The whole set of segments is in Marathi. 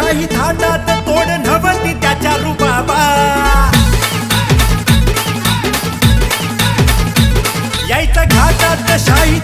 माझ्याही थाटात तोड नवती त्याच्या रुबाबा. यायचा घाटात शाही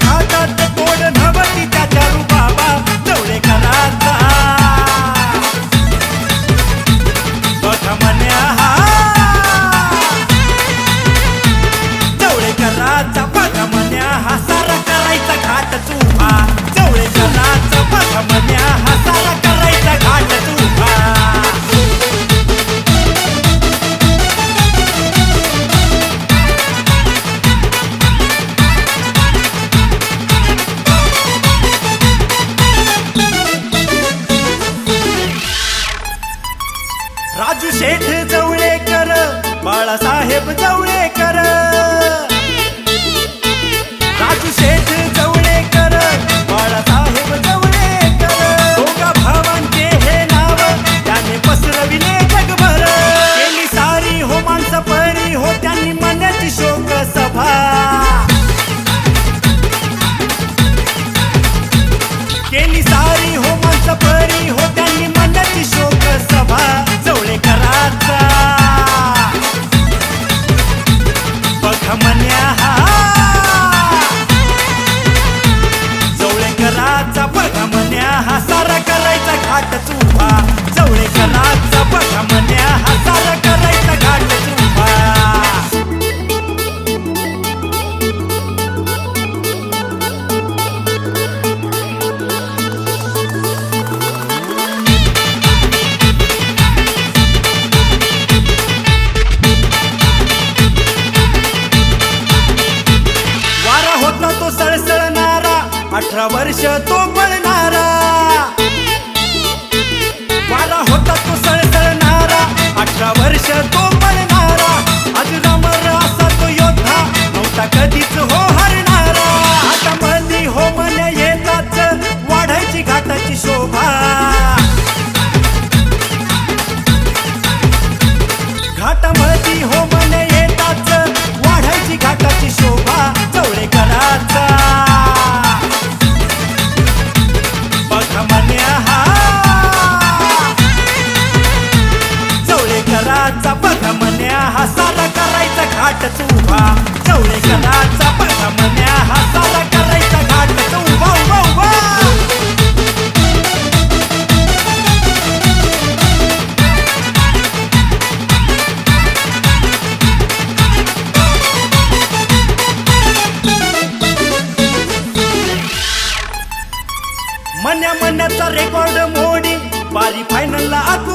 साहेब जवळेकर राजू शेठ શેઠ 下多 हसाला करायचा घाट चुभा चवळे कलाचा पडा मन्या हसाला करायचा घाट चुभा उभा उभा. मन्या मन्याचा रेकॉर्ड मोडी. पारी फायनलला आकू